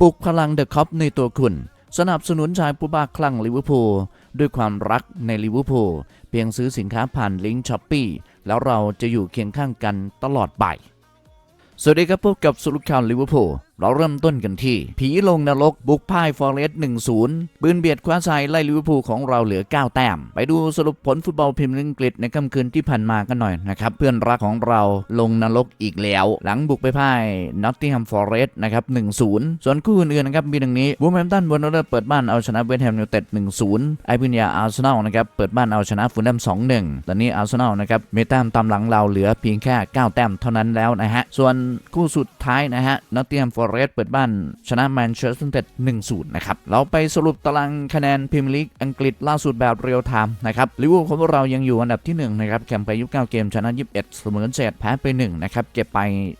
ปลุกพลังเดอะคอปในตัวคุณ สนับสนุนชายผู้บ้าคลั่งลิเวอร์พูลด้วยความรักในลิเวอร์พูลเพียงซื้อสินค้าผ่านลิงก์ช้อปปีแล้วเราจะอยู่เคียงข้างกันตลอดไป สวัสดีครับพบกับสุลุข่าวลิเวอร์พูลเราเริ่มต้นกันที่ ผีลงนรกบุกพ่ายฟอเรสต์1-0ปืนเบียดคว้าชัยไล่ลิเวอร์พูลของเราเหลือ 9 แต้ม ไปดูสรุปผลฟุตบอลพรีเมียร์ลีกอังกฤษในค่ำคืนที่ผ่านมากันหน่อยนะครับ เพื่อนรักของเราลงนรกอีกแล้ว หลังบุกไปพ่ายนอตติงแฮมฟอร์เรสต์นะครับ1-0ส่วนคู่อื่นๆนะครับมีดังนี้วูแฮมตันวันเดอร์เปิดบ้านเอาชนะเวสต์แฮมยูไนเต็ด1-0ไอพินยาอาร์เซนอลนะครับเปิดบ้านเอาชนะฟูลแลม2-1ตอนนี้อาร์เซนอลนะครับมีแต้มตามหลังเราเหลือเพียงแค่ 9 แต้มเท่านั้นแล้วนะฮะส่วนคู่สุดท้ายนะฮะนอตติงแฮมฟอเรสเปิดบ้านชนะแมนเชสเตอร์ยูไนเต็ด1-0 นะครับ เราไปสรุปตารางคะแนนพรีเมียร์ลีกอังกฤษล่าสุดแบบเรียลไทม์นะครับลิเวอร์พูลของเรายังอยู่อันดับที่ 1 นะครับแข่งไปยุค9เกมชนะ 21 เสมอ7แพ้ไป 1 นะครับ เก็บไป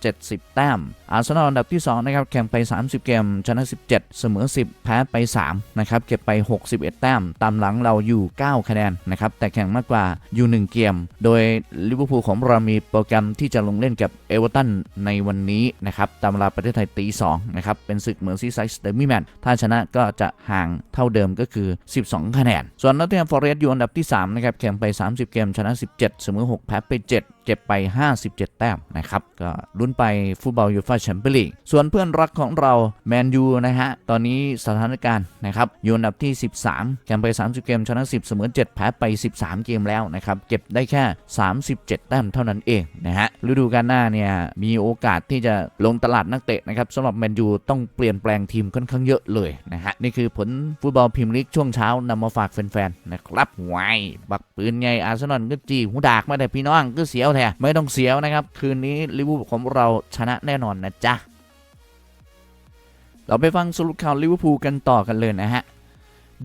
70 แต้มอาร์เซนอลอันดับที่2นะครับแข่งไป 30 เกม ชนะ 17 เสมอ 10 แพ้ไป 3 นะครับ เก็บไป 61 แต้ม ตามหลังเราอยู่ 9 คะแนนนะครับ แต่แข่งมากกว่าอยู่ 1 เกม โดยลิเวอร์พูลของเรามีโปรแกรมที่จะลงเล่นกับเอเวอร์ตันในวันนี้นะครับ ตามเวลาประเทศไทยตี2นะครับ เป็นศึกเหมืองซีไซส์เดอร์มิแมนถ้าชนะก็จะห่างเท่าเดิมก็คือ 12 คะแนน ส่วนนอตติงแฮมฟอเรสต์อยู่อันดับที่3นะครับแข่งไป 30 เกม ชนะ 17 เสมอ 6 แพ้ไป 7 เก็บไป 57 แต้มนะครับ ก็ลุ้นไปฟุตบอลยูฟ่าแชมเปี้ยนลีก ส่วนเพื่อนรักของเราแมนยูนะฮะ ตอนนี้สถานการณ์นะครับอยู่อันดับที่ 13แข่งไป 30 เกมชนะ 10 เสมอ 7 แพ้ไป 13 เกมแล้วนะครับ เก็บได้แค่ 37 แต้มเท่านั้นเองนะฮะ ฤดูกาลหน้าเนี่ยมีโอกาสที่จะลงตลาดนักเตะนะครับสำหรับแมนยูต้องเปลี่ยนแปลงทีมค่อนข้างเยอะเลยนะฮะ นี่คือผลฟุตบอลพรีเมียร์ลีกช่วงเช้านำมาฝากแฟนๆนะครับไว้บักปืนไงอาร์เซนอลก็จีหูดากมาแต่พี่น้องก็เสียวแท้ไม่ต้องเสียวนะครับ คืนนี้ลิเวอร์พูลของเราชนะแน่นอนนะจ๊ะ เราไปฟังสรุปข่าวลิเวอร์พูลกันต่อกันเลยนะฮะ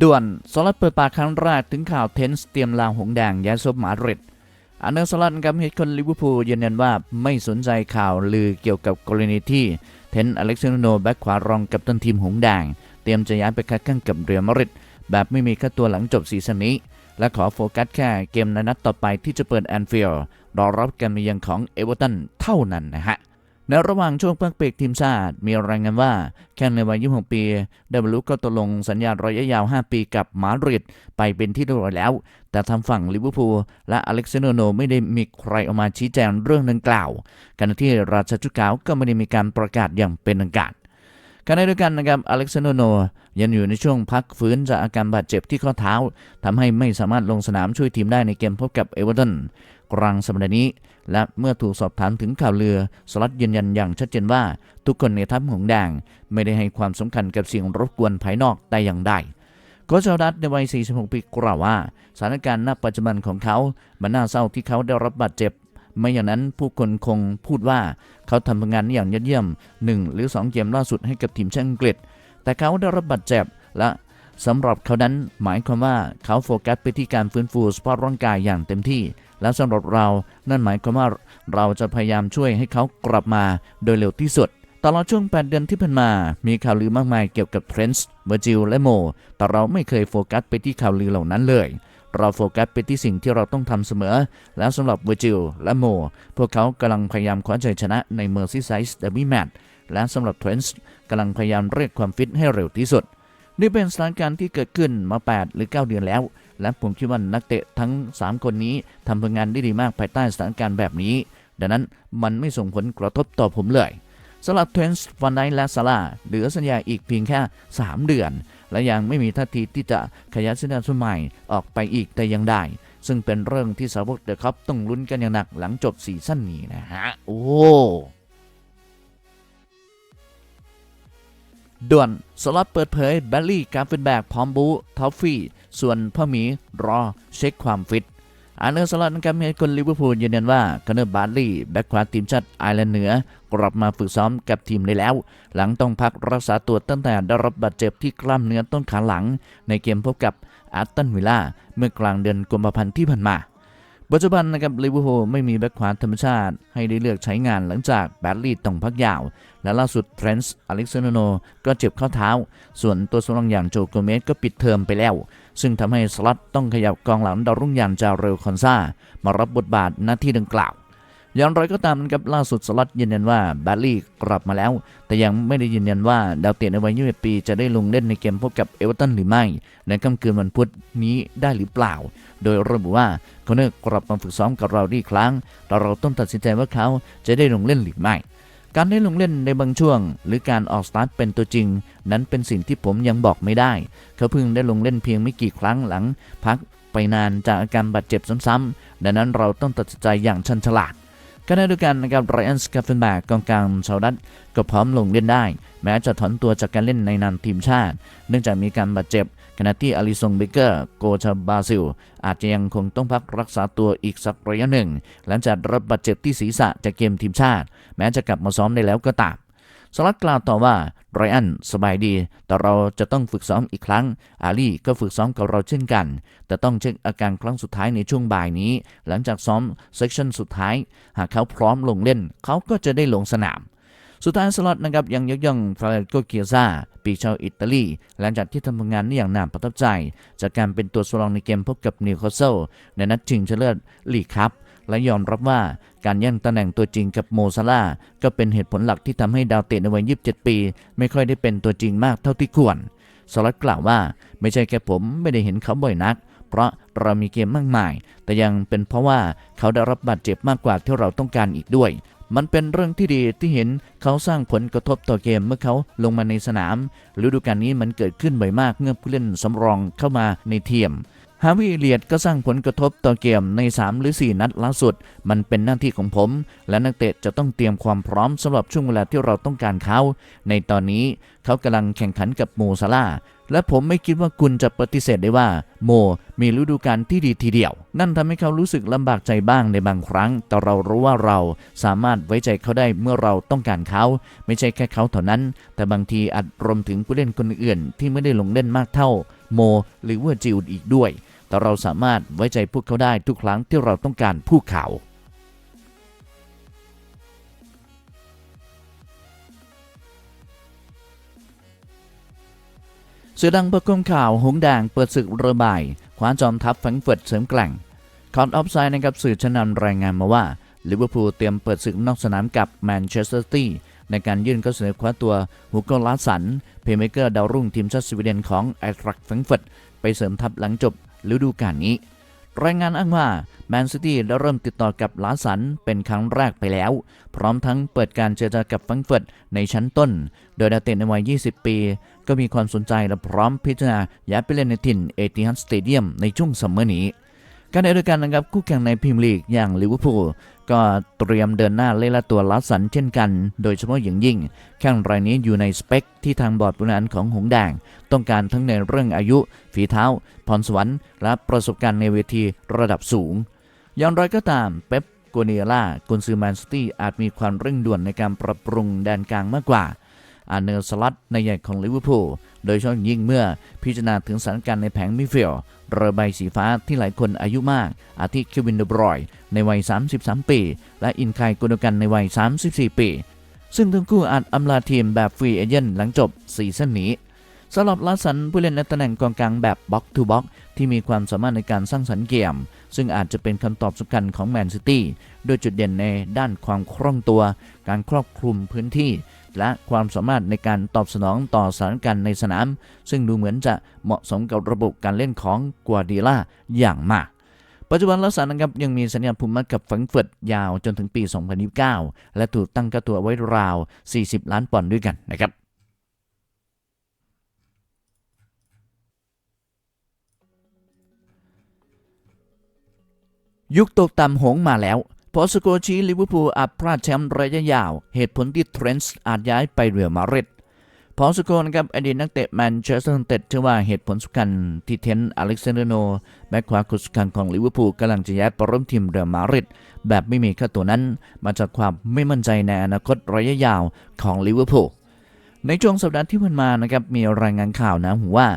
ด่วนสลัดเปิดปากครั้งแรกถึงข่าวเทนส์เตรียมลาหงแดงย้ายซบมาดริดอันเดอร์สลัดกับเฮดคนลิเวอร์พูลยืนยันว่าไม่สนใจข่าวลือเกี่ยวกับกรณีที่เทนอเล็กซานโนแบ็กขวารองกับตันทีมหงแดงเตรียมจะย้ายไปคัดข้างกับเรียมาดริดแบบไม่มีค่าตัวหลังจบซีซั่นนี้ และขอโฟกัสแค่เกมในนัดต่อไปที่จะเปิดแอนฟิลด์ รอรับการมาเยือนของเอเวอร์ตันเท่านั้นนะฮะในระหว่างช่วงพักเบรกทีมชาติมีรายงานว่าแข้งในวัย 26 ปี ได้บรรลุก็ตกลงสัญญาระยะยาว 5 ปีกับมาดริดไปเป็นที่เรียบร้อยแล้ว แต่ทางฝั่งลิเวอร์พูลและอเล็กซานโดโนไม่ได้มีใครออกมาชี้แจงเรื่องดังกล่าวขณะที่ราชจุดขาวก็ไม่ได้มีการประกาศอย่างเป็นทางการขณะเดียวกันนะครับอเล็กซานโดโนยังอยู่ในช่วงพักฟื้นจากอาการบาดเจ็บที่ข้อเท้าทำให้ไม่สามารถลงสนามช่วยทีมได้ในเกมพบกับเอเวอร์ตัน กลางสัปดาห์นี้ และเมื่อถูกสอบถามถึงข่าวเรือสลัดยืนยันอย่างชัดเจนว่า ทุกคนในทัพหงแดงไม่ได้ให้ความสำคัญกับสิ่งรบกวนภายนอกแต่อย่างใดโค้ชดัตในวัย 46 ปีกล่าวว่า สถานการณ์ณปัจจุบันของเขามันน่าเศร้าที่เขาได้รับบาดเจ็บ ไม่อย่างนั้นผู้คนคงพูดว่าเขาทำงานอย่างยอดเยี่ยม 1 หรือ 2 เกมล่าสุดให้กับทีมชาติอังกฤษ แต่เขาได้รับบาดเจ็บและสำหรับเขานั้นหมายความว่าเขาโฟกัสไปที่การฟื้นฟูสภาพร่างกายอย่างเต็มที่ และสำหรับเรา นั่นหมายความว่าเราจะพยายามช่วยให้เขากลับมาโดยเร็วที่สุดตลอดช่วง 8 เดือนที่ผ่านมา มีข่าวลือมากมายเกี่ยวกับเทรนส์เวอร์จิล และโม แต่เราไม่เคยโฟกัสไปที่ข่าวลือเหล่านั้นเลย เราโฟกัสไปที่สิ่งที่เราต้องทำเสมอ แล้วสำหรับเวอร์จิล และโม พวกเขากำลังพยายามคว้าชัยชนะในเมอร์ซีไซส์เดอร์บี้แมตและสำหรับเทรนส์กำลังพยายามเรียกความฟิตให้เร็วที่สุด นี่เป็นสถานการณ์ที่เกิดขึ้นมา 8 หรือ 9 เดือนแล้ว และผมคิดว่านักเตะทั้ง 3 คนนี้ทำผลงานได้ดีมากภายใต้สถานการณ์แบบนี้ ดังนั้นมันไม่ส่งผลกระทบต่อผมเลยสำหรับเทรนส์ฟันไดและซาร่าเหลือสัญญาอีกเพียงแค่ 3 เดือน และยังไม่มีท่าทีที่จะขยับสัญญาสมัยออกไปอีกแต่ยังได้ ซึ่งเป็นเรื่องที่สาวกเดอะคัพต้องลุ้นกันอย่างหนักหลังจบซีซั่นนี้นะฮะโอ้ ด่วน สล็อตเปิดเผยแบลลี่การเป็นแบกพร้อมบูทอฟฟี่ ส่วนพ่อหมีรอเช็คความฟิตอาร์เนอร์สล็อตนะครับให้คนลิเวอร์พูลยืนยันว่าคอนเนอร์บาร์ลี่แบ็กขวาทีมชาติไอร์แลนด์เหนือกลับมาฝึกซ้อมกับทีมได้แล้ว หลังต้องพักรักษาตัวตั้งแต่ได้รับบาดเจ็บที่กล้ามเนื้อต้นขาหลัง ในเกมพบกับอาร์ตันวิลล่าเมื่อกลางเดือนกุมภาพันธ์ที่ผ่านมา ปัจจุบันนะครับลิเวอร์พูลไม่มีแบ็คขวาธรรมชาติ ให้ได้เลือกใช้งานหลังจากแบดลีต้องพักยาว และล่าสุดเทรนส์อเล็กซานโนก็เจ็บข้อเท้า ส่วนตัวสำรองอย่างโจโกเมสก็ปิดเทอมไปแล้ว ซึ่งทำให้สล็อตต้องขยับกองหลังดาวรุ่งอย่างจาเรลคอนซามารับบทบาทหน้าที่ดังกล่าว อย่างไรก็ตามนะครับล่าสุดสล็อตยืนยันว่าแบดลี่กลับมาแล้ว แต่ยังไม่ได้ยืนยันว่าดาวเตะในวัย21ปี จะได้ลงเล่นในเกมพบกับเอเวอร์ตันหรือไม่ในค่ำคืนวันพุธนี้ได้หรือเปล่า โดยระบุว่าโคเนอร์กลับมาฝึกซ้อมกับเราอีกครั้งแต่เราต้องตัดสินใจว่าเขาจะได้ลงเล่นหรือไม่การได้ลงเล่นในบางช่วง หรือการออกสตาร์ทเป็นตัวจริง นั้นเป็นสิ่งที่ผมยังบอกไม่ได้ เขาเพิ่งได้ลงเล่นเพียงไม่กี่ครั้งหลัง พักไปนานจากอาการบาดเจ็บซ้ำๆดังนั้นเราต้องตัดสินใจอย่างชันฉลาด ขณะเดียวกันนะครับไรอันสกาเฟนแบกกองกลางชาวดัตก็พร้อมลงเล่นได้ แม้จะถอนตัวจากการเล่นในนามทีมชาติ เนื่องจากมีการบาดเจ็บ ขณะที่อลิซงเบเกอร์โกชาบราซิล อาจจะยังคงต้องพักรักษาตัวอีกสักระยะหนึ่ง หลังจากรับบาดเจ็บที่ศีรษะจากเกมทีมชาติ แม้จะกลับมาซ้อมได้แล้วก็ตามสลัดกล่าวต่อว่า ไรอันสบายดี แต่เราจะต้องฝึกซ้อมอีกครั้ง อาลีก็ฝึกซ้อมกับเราเช่นกัน แต่ต้องเช็คอาการครั้งสุดท้ายในช่วงบ่ายนี้ หลังจากซ้อมเซสชั่นสุดท้าย หากเขาพร้อมลงเล่น เขาก็จะได้ลงสนาม สุดท้ายสล็อตนะครับยังยกย่องฟาเรโกเกียซาปีชาวอิตาลี หลังจากที่ทำงานได้อย่างน่าประทับใจ จากการเป็นตัวสรองในเกมพบกับนิวคาสเซิลในนัดชิงชนะเลิศลีกครับ และยอมรับว่าการแย่งตำแหน่งตัวจริงกับโมซาลาก็เป็นเหตุผลหลักที่ทำให้ดาวเตะในวัย 27 ปี ไม่ค่อยได้เป็นตัวจริงมากเท่าที่ควรสลัดกล่าวว่าไม่ใช่แค่ผมไม่ได้เห็นเขาบ่อยนัก เพราะเรามีเกมมากมาย แต่ยังเป็นเพราะว่าเขาได้รับบาดเจ็บมากกว่าที่เราต้องการอีกด้วย มันเป็นเรื่องที่ดีที่เห็นเขาสร้างผลกระทบต่อเกมเมื่อเขาลงมาในสนามฤดูกาลนี้มันเกิดขึ้นบ่อยมากเมื่อผู้เล่นสำรองเข้ามาในทีม ฮาวิเลียดก็สร้างผลกระทบต่อเกมใน 3 หรือ 4 นัดล่าสุด มันเป็นหน้าที่ของผม และนักเตะจะต้องเตรียมความพร้อมสำหรับช่วงเวลาที่เราต้องการเขา ในตอนนี้เขากำลังแข่งขันกับโมซาลาและผมไม่คิดว่าคุณจะปฏิเสธได้ว่า โม มีฤดูกาลที่ดีทีเดียว นั่นทำให้เขารู้สึกลำบากใจบ้างในบางครั้ง แต่เรารู้ว่าเราสามารถไว้ใจเขาได้เมื่อเราต้องการเขา ไม่ใช่แค่เขาเท่านั้น แต่บางทีอาจรวมถึงผู้เล่นคนอื่นที่ไม่ได้ลงเล่นมากเท่า โม หรือว่าจิวอีกด้วย แต่เราสามารถไว้ใจพวกเขาได้ทุกครั้งที่เราต้องการผู้เขาสื่อดังประกมข่าวหงส์แดงเปิดศึกระบายคว้าจอมทัพแฟงเฟิร์ตเสริมแกล่งคอนออฟไซด์นะครับสื่อชนำรายงานมาว่าลิเวอร์พูลเตรียมเปิดศึกนอกสนามกับแมนเชสเตอร์ซิตี้ในการยื่นข้อเสนอคว้าตัวฮูโกลาสันเพย์เมเกอร์ดาวรุ่งทีมชาติสวีเดนของไอทรักแฟรงเฟิร์ตไปเสริมทัพหลังจบ ฤดูกาลนี้ รายงานอ้างว่าแมนซิตี้ได้เริ่มติดต่อกับลาสันเป็นครั้งแรกไปแล้ว พร้อมทั้งเปิดการเจรจากับฟังเฟิร์ตในชั้นต้น โดยดาวเตะในวัย 20 ปี ก็มีความสนใจและพร้อมพิจารณาย้ายไปเล่นในถิ่นเอติฮันสเตเดียมในช่วงซัมเมอร์นี้การเดียวกันนะครับคู่แข่งในพรีเมียร์ลีกอย่างลิเวอร์พูล ก็เตรียมเดินหน้าเล่ละตัวลาสันเช่นกัน โดยเฉพาะอย่างยิ่ง แข้งรายนี้อยู่ในสเปคที่ทางบอร์ดบริหารของหงส์แดง ต้องการทั้งในเรื่องอายุ ฝีเท้า พรสวรรค์ และประสบการณ์ในเวทีระดับสูง อย่างไรก็ตามเป๊ปโกเนียล่ากุนซือแมนซิตี้อาจมีความเร่งด่วนในการปรับปรุงแดนกลางมากกว่าอาร์เนลสลัดในใหญ่ของลิเวอร์พูล โดยเฉพาะยิ่งเมื่อพิจารณาถึงสถานการณ์ในแผงมิฟิลเรือใบสีฟ้าที่หลายคนอายุมาก อาทิเควินเดบรอย ในวัย 33 ปี และอินคายกุนกันในวัย 34 ปี ซึ่งทั้งคู่อาจอำลาทีมแบบฟรีเอเจนต์หลังจบซีซั่นนี้สำหรับลาสันผู้เล่นในตำแหน่งกองกลางแบบบ็อกทูบ็อกที่มีความสามารถในการสร้างสรรค์เกม ซึ่งอาจจะเป็นคำตอบสำคัญของแมนซิตี้โดยจุดเด่นในด้านความคล่องตัว การครอบคลุมพื้นที่ และความสามารถในการตอบสนองต่อสถานการณ์ในสนาม ซึ่งดูเหมือนจะเหมาะสมกับระบบการเล่นของกัวดีล่าอย่างมาก ปัจจุบันลักษณะนะครับยังมีสัญญาผูมัดกับแฟรงก์เฟิร์ตยาวจนถึงปี 2029 และถูกตั้งค่าตัวไว้ราว 40 ล้านปอนด์ด้วยกันนะครับยุคตกต่ำหงมาแล้ว พอสโกชีลิเวอร์พูลอาจพลาดแชมป์ระยะยาว เหตุผลที่เทรนส์อาจย้ายไปเรือมาริดพอสโกนะครับอดีตนักเตะแมนเชสเตอร์ยูไนเต็ดเชื่อว่าเหตุผลสำคัญที่เทนอเล็กซานเดอร์โนแบ็คขวาคนสำคัญของลิเวอร์พูลกำลังจะย้ายไปร่วมทีมเรือมาริดแบบไม่มีค่าตัวนั้น มาจากความไม่มั่นใจในอนาคตระยะยาวของลิเวอร์พูลในช่วงสัปดาห์ที่ผ่านมานะครับมีรายงานข่าวนะว่า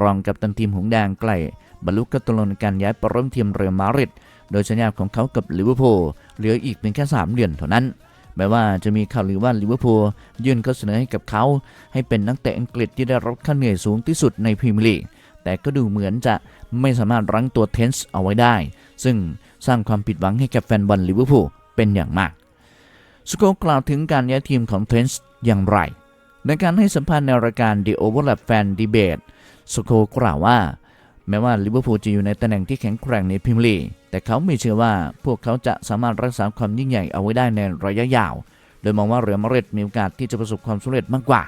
รองกับตันทีมหงแดงใกล้บรรลุกตกลงในการย้ายไปร่วมทีมเรือมาริด โดยสัญญาของเขากับลิเวอร์พูลเหลืออีกเพียงแค่ 3 เดือนเท่านั้น แม้ว่าจะมีข่าวลือว่าลิเวอร์พูลยื่นข้อเสนอให้กับเขา ให้เป็นนักเตะอังกฤษที่ได้รับค่าเหนื่อยสูงที่สุดในพรีเมียร์ลีก แต่ก็ดูเหมือนจะไม่สามารถรั้งตัวเทนส์เอาไว้ได้ ซึ่งสร้างความผิดหวังให้กับแฟนบอลลิเวอร์พูลเป็นอย่างมากสโกกล่าวถึงการย้ายทีมของเทนส์อย่างไร ในการให้สัมภาษณ์ในรายการ The Overlap Fan Debate สโกกล่าวว่า แม้ว่าลิเวอร์พูลจะอยู่ในตำแหน่งที่แข็งแกร่งในพรีเมียร์ลีก แต่เขาไม่เชื่อว่าพวกเขาจะสามารถรักษาความยิ่งใหญ่เอาไว้ได้ในระยะยาว โดยมองว่าเรือมาดริดมีโอกาสที่จะประสบความสำเร็จมากกว่า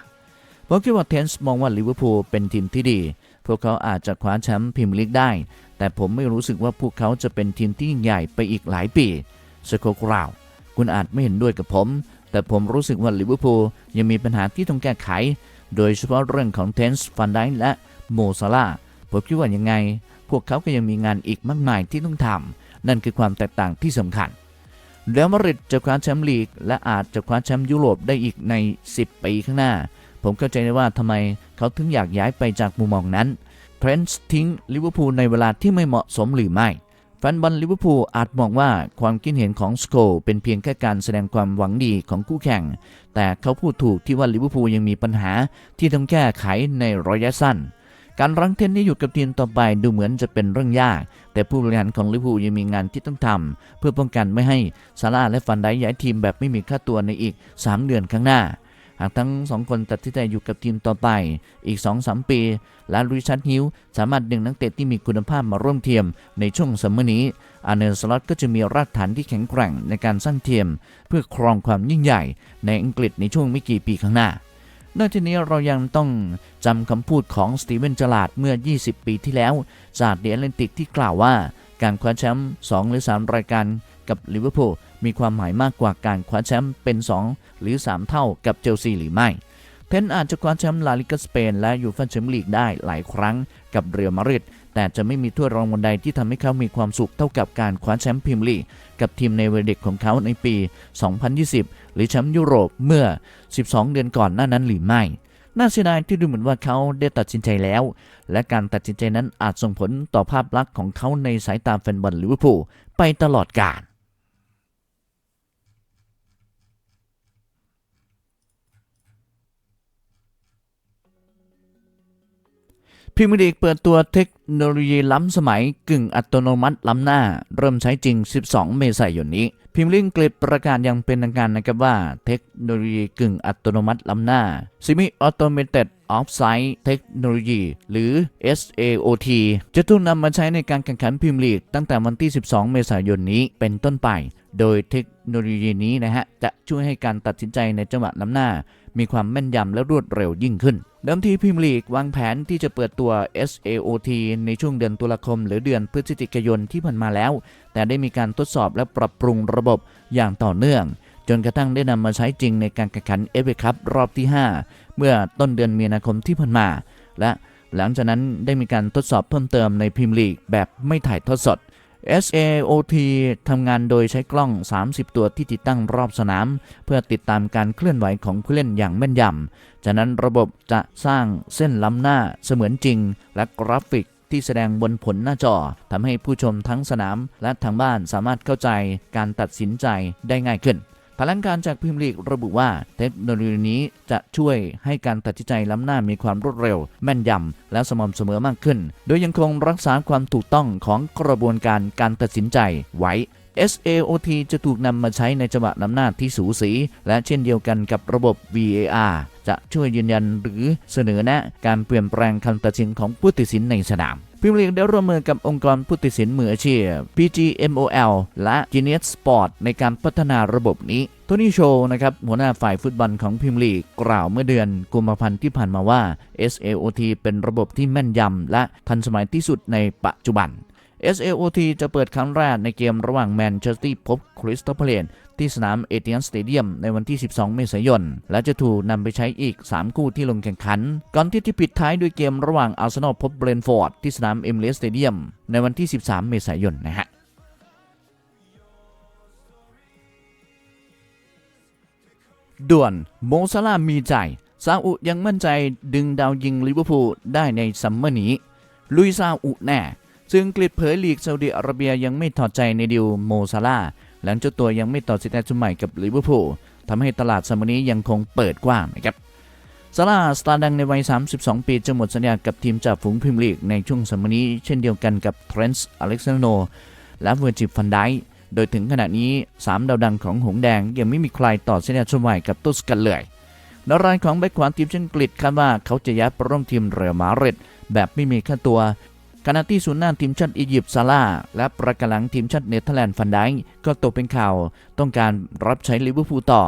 เพราะคิดว่าเทนส์มองว่าลิเวอร์พูลเป็นทีมที่ดี พวกเขาอาจจะคว้าแชมป์พรีเมียร์ลีกได้ แต่ผมไม่รู้สึกว่าพวกเขาจะเป็นทีมที่ยิ่งใหญ่ไปอีกหลายปีสโกกล่าวคุณอาจไม่เห็นด้วยกับผม แต่ผมรู้สึกว่าลิเวอร์พูลยังมีปัญหาที่ต้องแก้ไข โดยเฉพาะเรื่องของเทนส์ฟันไดและโมซาลาผมคิดว่ายังไง พวกเขาก็ยังมีงานอีกมากมายที่ต้องทำนั่นคือความแตกต่างที่สำคัญเรอัลมาดริดจะคว้าแชมป์ลีก และอาจจะคว้าแชมป์ยุโรปได้อีกใน 10 ปีข้างหน้า ผมเข้าใจได้ว่าทำไมเขาถึงอยากย้ายไปจากมุมมองนั้นเทรนส์ทิ้งลิเวอร์พูลในเวลาที่ไม่เหมาะสมหรือไม่แฟนบอลลิเวอร์พูลอาจมองว่าความคิดเห็นของสโกเป็นเพียงแค่การแสดงความหวังดีของคู่แข่ง แต่เขาพูดถูกที่ว่าลิเวอร์พูลยังมีปัญหาที่ต้องแก้ไขในระยะสั้น การรั้งเทนที่อยู่กับทีมต่อไปดูเหมือนจะเป็นเรื่องยาก แต่ผู้บริหารของลิเวอร์พูลยังมีงานที่ต้องทำเพื่อป้องกันไม่ให้ซาร่าและฟันไดย้ายทีมแบบไม่มีค่าตัวในอีก 3 เดือนข้างหน้า หากทั้งสองคนตัดสินใจอยู่กับทีมต่อไป อีก 2-3 ปี และริชาร์ดฮิลสามารถดึงนักเตะที่มีคุณภาพมาร่วมทีมในช่วงซัมเมอร์นี้อาร์เนลสล็อตก็จะมีรากฐานที่แข็งแกร่งในการสร้างทีมเพื่อครองความยิ่งใหญ่ในอังกฤษในช่วงไม่กี่ปีข้างหน้า นอกจากนี้เรายังต้องจำคำพูดของสตีเวนจลาดเมื่อ 20 ปีที่แล้ว จากเด e แอตแลนติกที่กล่าวว่า การคว้าแชมป์2หรือ 3 รายการกับลิเวอร์พูลมีความหมายมากกว่าการคว้าแชมป์เป็น 2 หรือ 3 เท่ากับเชลซีหรือไม่เทนอาจจะคว้าแชมป์ลาลิกาสเปนและยูฟ่าแชมเปี้ยนลีกได้หลายครั้งกับเรอัลมาดริด แต่จะไม่มีถ้วยรางวัลใดที่ทำให้เขามีความสุขเท่ากับการคว้าแชมป์พรีเมียร์ลีกกับทีมในวัยเด็กของเขาในปี 2020 หรือแชมป์ยุโรปเมื่อ 12 เดือนก่อนหน้านั้นหรือไม่น่าเสียดายที่ดูเหมือนว่าเขาได้ตัดสินใจแล้ว และการตัดสินใจนั้นอาจส่งผลต่อภาพลักษณ์ของเขาในสายตาแฟนบอลลิเวอร์พูลไปตลอดกาล พรีเมียร์ลีกเปิดตัวเทคโนโลยีล้ำสมัยกึ่งอัตโนมัติล้ำหน้า เริ่มใช้จริง 12 เมษายนนี้พรีเมียร์ลีกอังกฤษประกาศอย่างเป็นทางการนะครับว่า เทคโนโลยีกึ่งอัตโนมัติล้ำหน้า Semi Automated Offside Technology หรือ SAOT จะถูกนำมาใช้ในการแข่งขันพรีเมียร์ลีกตั้งแต่วันที่ 12 เมษายนนี้เป็นต้นไป โดยเทคโนโลยีนี้นะฮะจะช่วยให้การตัดสินใจในจังหวะล้ำหน้า มีความแม่นยำและรวดเร็วยิ่งขึ้น เดิมทีพรีเมียร์ลีกวางแผนที่จะเปิดตัว SAOT ในช่วงเดือนตุลาคม หรือเดือนพฤศจิกายนที่ผ่านมาแล้ว แต่ได้มีการทดสอบและปรับปรุงระบบอย่างต่อเนื่อง จนกระทั่งได้นำมาใช้จริงในการแข่งขันเอฟเอคัพรอบที่ 5 เมื่อต้นเดือนมีนาคมที่ผ่านมา และหลังจากนั้นได้มีการทดสอบเพิ่มเติมในพรีเมียร์ลีกแบบไม่ถ่ายทอดสด SAOT ทำงานโดยใช้กล้อง 30 ตัวที่ติดตั้งรอบสนาม เพื่อติดตามการเคลื่อนไหวของผู้เล่นอย่างแม่นยำจากนั้นระบบจะสร้างเส้นล้ำหน้าเสมือนจริง และกราฟิกที่แสดงบนผลหน้าจอทำให้ผู้ชมทั้งสนามและทางบ้านสามารถเข้าใจการตัดสินใจได้ง่ายขึ้น แถลงการจากพิมลีกระบุว่าเทคโนโลยีนี้จะช่วยให้การตัดสินใจล้ำหน้ามีความรวดเร็ว แม่นยำ และสม่ำเสมอมากขึ้น โดยยังคงรักษาความถูกต้องของกระบวนการการตัดสินใจไว้ SAOT จะถูกนำมาใช้ในจังหวะนำหน้าที่สูสี และเช่นเดียวกันกับระบบ VAR จะช่วยยืนยันหรือเสนอแนะการเปลี่ยนแปลงคำตัดสินของผู้ตัดสินในสนาม พิมลีกได้ร่วมมือกับองค์กรผู้ตัดสินมืออาชีพ PGMOL และ Genius Sport ในการพัฒนาระบบนี้โทนี่โชนะครับหัวหน้าฝ่ายฟุตบอลของพิมลีกกล่าวเมื่อเดือนกุมภาพันธ์ที่ผ่านมาว่า SAOT เป็นระบบที่แม่นยำและทันสมัยที่สุดในปัจจุบัน SAOT จะเปิดครั้งแรกในเกมระหว่างแมนเชสเตอร์พบคริสตัลเพลนที่สนามเอเทียนสเตเดียมในวันที่ 12 เมษายน และจะถูกนำไปใช้อีก 3 คู่ที่ลงแข่งขัน ก่อนที่ที่ปิดท้ายด้วยเกมระหว่างอาร์เซนอลพบเบรนท์ฟอร์ดที่สนามเอมเลสสเตเดียมในวันที่ 13 เมษายนนะฮะด่วนโมซาลามีใจซาอุยังมั่นใจดึงดาวยิงลิเวอร์พูลได้ในซัมเมอร์นี้ ลุยซาอุแน่ ซึ่งอังกฤษเผยลีกซาอุดิอาระเบียยังไม่ถอดใจในดิวโมซาลาหลังเจ้าตัวยังไม่ต่อสัญญาชุดใหม่กับลิเวอร์พูลทำให้ตลาดซัมนี้ยังคงเปิดกว้างนะครับซาร่าสตาร์ดังในวัย 32 ปีจะหมดสัญญากับทีมจากฝูงพรีเมียร์ลีกในช่วงซัมนี้ เช่นเดียวกันกับเทรนส์อเล็กซานโนและเวอร์จิฟันไดโดยถึงขณะนี้ 3 ดาวดังของหงส์แดงยังไม่มีใครต่อส้นแดนชมใหม่กับตุสกันเลยนรายของแบ็คขวาทีมชาติอังกฤษคาดว่าเขาจะย้ายไปร่วมทีมเรอัลมาดริดแบบไม่มีค่าตัว ขณะที่ศูนย์หน้าทีมชาติอียิปต์ซาลาและประกหลังทีมชาติเนเธอร์แลนด์ฟันไดค์ก็ตกเป็นข่าว ต้องการรับใช้ลิเวอร์พูลต่อ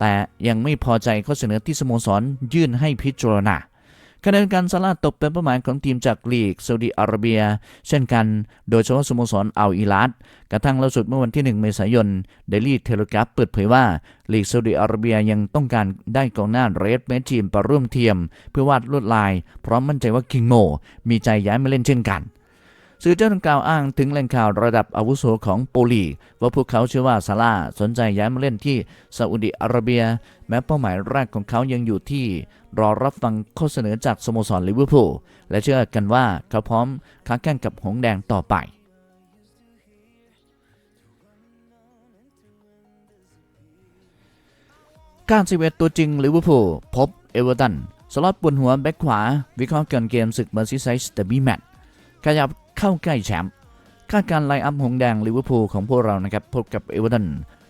แต่ยังไม่พอใจข้อเสนอที่สโมสรยื่นให้พิจารณา ขณะเดียวกันซาร่าตกเป็นเป้าหมายของทีมจากลีกซาอุดิอาระเบีย เช่นกัน โดยเฉพาะสโมสรอัลอิลัดกระทั่งล่าสุดเมื่อวันที่ 1 เมษายนเดลี่เทเลกราฟเปิดเผยว่าลีกซาอุดิอาระเบียยังต้องการได้กองหน้าเรดเมจิมไปร่วมเทียม เพื่อวาดลวดลาย พร้อมมั่นใจว่าคิงโมมีใจย้ายมาเล่นเช่นกัน สื่อเจ้าดังกล่าวอ้างถึงแหล่งข่าวระดับอาวุโสของโปลี ว่าพวกเขาเชื่อว่าซาร่าสนใจย้ายมาเล่นที่ซาอุดิอาระเบีย แม้เป้าหมายแรกของเขายังอยู่ที่ รอรับฟังข้อเสนอจากสโมสรลิเวอร์พูลและเชื่อกันว่าเขาพร้อมค้าแข่งกับหงแดงต่อไปการสิเวตตัวจริงลิเวอร์พูลพบเอเวอร์ตันสล็อตบนหัวแบ็คขวา วิเคราะห์เกินเกมศึกเมอร์ซีไซส์เดอร์บี้แมตช์ ขยับเข้าใกล้แชมป์คาดการไลน์อัพหงแดงลิเวอร์พูลของพวกเรานะครับพบกับเอเวอร์ตัน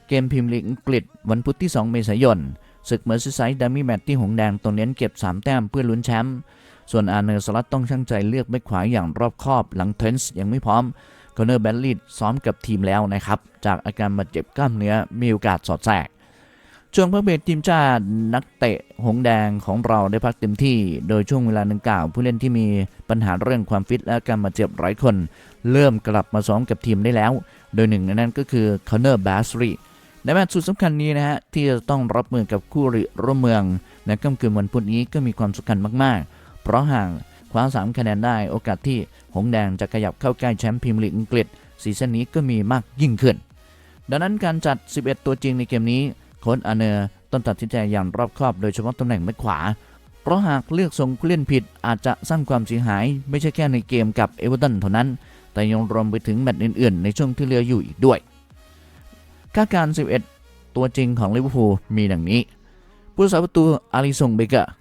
เกมพรีเมียร์ลีกอังกฤษวันพุธที่ 2 เมษายนศึกเมอร์ซีไซส์ดอร์บี้แมตที่หงแดงต้องเน้นเก็บ 3 แต้มเพื่อลุ้นแชมป์ส่วนอาร์เนอร์สล็อตต้องช่างใจเลือกแบ็คขวาอย่างรอบคอบหลังเทรนส์ยังไม่พร้อมคอนเนอร์แบลลีดซ้อมกับทีมแล้วนะครับจากอาการบาดเจ็บกล้ามเนื้อมีโอกาสสอดแทรก ช่วงพักเบรกทีมชาตินักเตะหงแดงของเราได้พักเต็มที่ โดยช่วงเวลาดังกล่าว ผู้เล่นที่มีปัญหาเรื่องความฟิตและการบาดเจ็บหลายคน เริ่มกลับมาซ้อมกับทีมได้แล้ว โดยหนึ่งในนั้นก็คือคอนเนอร์บาสรีในแมตช์สุดสำคัญนี้นะฮะ ที่จะต้องรับมือกับคู่ริร่วมเมืองในค่ำคืนวันพุธนี้ก็มีความสำคัญมากๆ เพราะห่ากคว้า3คะแนนได้โอกาสที่หงแดงจะขยับเข้าใกล้แชมป์พรีเมียร์ลีกอังกฤษซีซั่นนี้ก็มีมากยิ่งขึ้น ดังนั้นการจัด 11 ตัวจริงในเกมนี้ ค้ชอาเนอร์ต้องตัดสินใจอย่างรอบคอบโดยเฉพาะตำแหน่งแบ็คขวา เพราะหากเลือกส่งผู้เล่นผิดอาจจะสร้างความเสียหาย ไม่ใช่แค่ในเกมกับเอเวอร์ตันเท่านั้น แต่ยังรวมไปถึงแมตช์อื่นๆ ในช่วงที่เหลืออยู่อีกด้วยคาดการ 11 ตัวจริงของลิเวอร์พูลมีดังนี้ ผู้สาประตูอาริซงเบเกอร์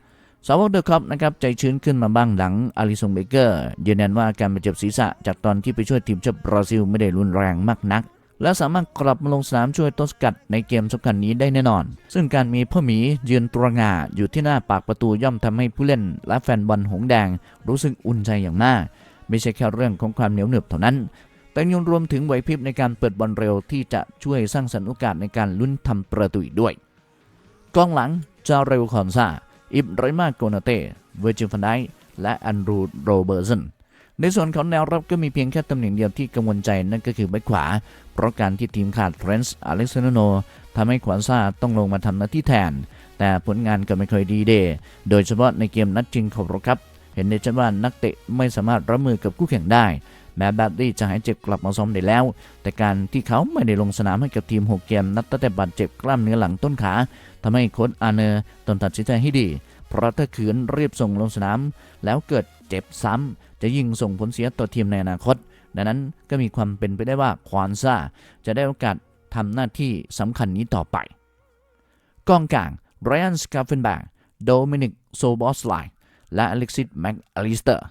สาวกเดอะคัพนะครับใจชื้นขึ้นมาบ้างหลังอาริซงเบเกอร์ยืนยันว่าการบาดเจ็บศีรษะจากตอนที่ไปช่วยทีมชาติบราซิลไม่ได้รุนแรงมากนัก และสามารถกลับมาลงสนามช่วยต้นสกัดในเกมสำคัญนี้ได้แน่นอน ซึ่งการมีพ่อหมียืนตระหง่าอยู่ที่หน้าปากประตูย่อมทำให้ผู้เล่น และแฟนบอลหงแดง รู้สึกอุ่นใจอย่างมาก ไม่ใช่แค่เรื่องของความเหนียวหนึบเท่านั้น แต่ยังรวมถึงไหวพริบในการเปิดบอลเร็วที่จะช่วยสร้างสรรค์โอกาสในการลุ้นทำประตูอีกด้วยกองหลังจาเรลคอนซาอิบรมาโกนาเต้เวอร์จิฟันไดและอันรูโรเบอร์สันในส่วนของแนวรับก็มีเพียงแค่ตำแหน่งเดียวที่กังวลใจนั่นก็คือแบ็คขวา เพราะการที่ทีมขาดเทรนส์อเล็กซานโนทำให้ขวานซาต้องลงมาทำหน้าที่แทน แต่ผลงานก็ไม่ค่อยดีเดย์โดยเฉพาะในเกมนัดจริงของเราครับ เห็นได้ชัดว่านักเตะไม่สามารถรับมือกับคู่แข่งได้ แม้แบดดี้จะหายเจ็บกลับมาซ้อมได้แล้ว แต่การที่เขาไม่ได้ลงสนามให้กับทีม 6 เกมนับตั้งแต่บาดเจ็บกล้ามเนื้อหลังต้นขาทำให้โค้ชอาเนอร์ต้องตัดสินใจให้ดี เพราะถ้าขืนรีบส่งลงสนาม แล้วเกิดเจ็บซ้ำจะยิ่งส่งผลเสียต่อทีมในอนาคต ดังนั้นก็มีความเป็นไปได้ว่าควานซ่าจะได้โอกาสทำหน้าที่สำคัญนี้ต่อไป กองกลางไรอันสกาเฟนแบกโดมินิกโซบอสไลและอเล็กซิสแม็กอลิสเตอร์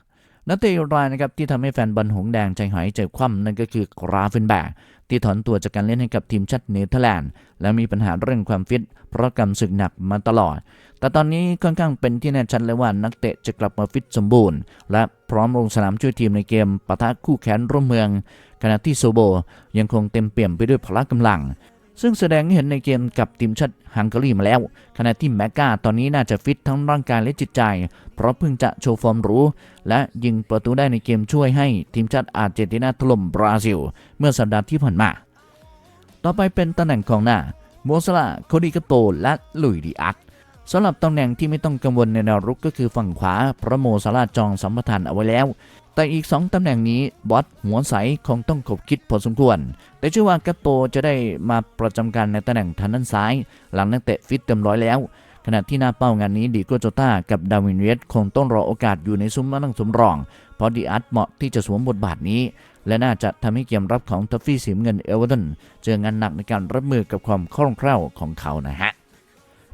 นักเตะรายนะครับที่ทำให้แฟนบอลหงแดงใจหายใจคว่ำนั่นก็คือกราเฟนแบกที่ถอนตัวจากการเล่นให้กับทีมชาติเนเธอร์แลนด์ และมีปัญหาเรื่องความฟิต เพราะกำศึกหนักมาตลอด แต่ตอนนี้ค่อนข้างเป็นที่แน่ชัดเลยว่านักเตะจะกลับมาฟิตสมบูรณ์ และพร้อมลงสนามช่วยทีมในเกมปะทะคู่แข่งร่วมเมือง ขณะที่โซโบยังคงเต็มเปี่ยมไปด้วยพละกำลัง ซึ่งแสดงให้เห็นในเกมกับทีมชาติฮังการีมาแล้ว ขณะที่แมกกาตอนนี้น่าจะฟิตทั้งร่างกายและจิตใจ เพราะเพิ่งจะโชว์ฟอร์มรูและยิงประตูได้ในเกมช่วยให้ทีมชาติอาร์เจนตินาถล่มบราซิล เมื่อสัปดาห์ที่ผ่านมา ต่อไปเป็นตำแหน่งกองหน้า โมซาลาโคดิกาโป และลุยดิอัตสำหรับตำแหน่งที่ไม่ต้องกังวลในแนวรุกก็คือฝั่งขวาเพราะโมซาลาจองสัมปทานเอาไว้แล้ว แต่อีก 2ตำแหน่งนี้บอสหัวใสคงต้องขบคิดพอสมควร แต่เชื่อว่ากาโปจะได้มาประจำการในตำแหน่งทางด้านซ้าย หลังนักเตะฟิตเต็มร้อยแล้ว ขณะที่หน้าเป้างานนี้ดีโกโจต้ากับดาวินเวสคงต้องรอโอกาสอยู่ในซุ้มมานั่งสมรอง เพราะดีอาร์ตเหมาะที่จะสวมบทบาทนี้ และน่าจะทำให้เกมรับของทัฟฟี่สีเงินเอเวอร์ตันเจองานหนักในการรับมือกับความคล่องแคล่วของเขานะฮะ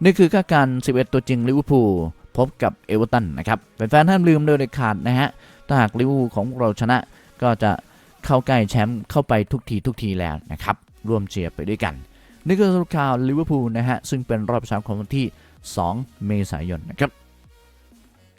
นี่คือค่าการ 11 ตัวจริงลิเวอร์พูลพบกับเอเวอร์ตันนะครับแฟนๆห้ามลืมโดยเด็ดขาดนะฮะ ถ้าหากลิเวอร์พูลของเราชนะก็จะเข้าใกล้แชมป์เข้าไปทุกทีทุกทีแล้วนะครับร่วมเชียร์ไปด้วยกัน นี่คือสรุปข่าวลิเวอร์พูลนะฮะซึ่งเป็นรอบแชมป์ของวันที่ 2 เมษายนนะครับ